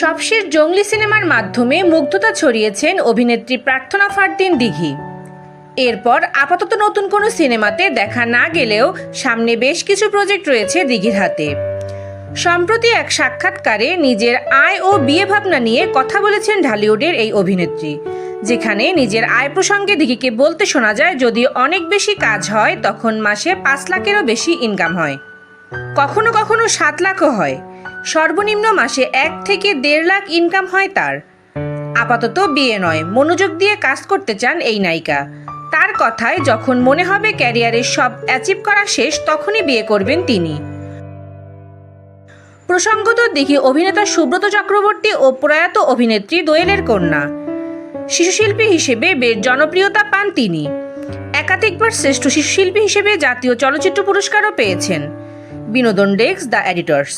সবশেষ জঙ্গলি সিনেমার মাধ্যমে মুগ্ধতা ছড়িয়েছেন অভিনেত্রী প্রার্থনা ফারদিন দিঘি। এরপর আপাতত নতুন কোনো সিনেমাতে দেখা না গেলেও সামনে বেশ কিছু প্রজেক্ট রয়েছে দিঘির হাতে। সম্প্রতি এক সাক্ষাৎকারে নিজের আয় ও বিয়ে ভাবনা নিয়ে কথা বলেছেন ঢালিউডের এই অভিনেত্রী, যেখানে নিজের আয় প্রসঙ্গে দিঘিকে বলতে শোনা যায়, যদি অনেক বেশি কাজ হয়, তখন মাসে পাঁচ লাখেরও বেশি ইনকাম হয়। কখনো কখনো সাত লাখও হয়। সর্বনিম্ন মাসে এক থেকে দেড় লাখ ইনকাম হয় তার। আপাতত বিয়ে নয়, মনোযোগ দিয়ে কাজ করতে চান এই নায়িকা। তার কথায় যখন মনে হবে ক্যারিয়ারের সব অ্যাচিভ করা শেষ, তখনই বিয়ে করবেন তিনি। প্রসঙ্গত দেখি অভিনেতা সুব্রত চক্রবর্তী ও প্রয়াত অভিনেত্রী দোয়েলের কন্যা। শিশুশিল্পী হিসেবে বেশ জনপ্রিয়তা পান তিনি। একাধিকবার শ্রেষ্ঠ শিশুশিল্পী হিসেবে জাতীয় চলচ্চিত্র পুরস্কারও পেয়েছেন। বিনোদন ডেস্ক দ্য এডিটর্স।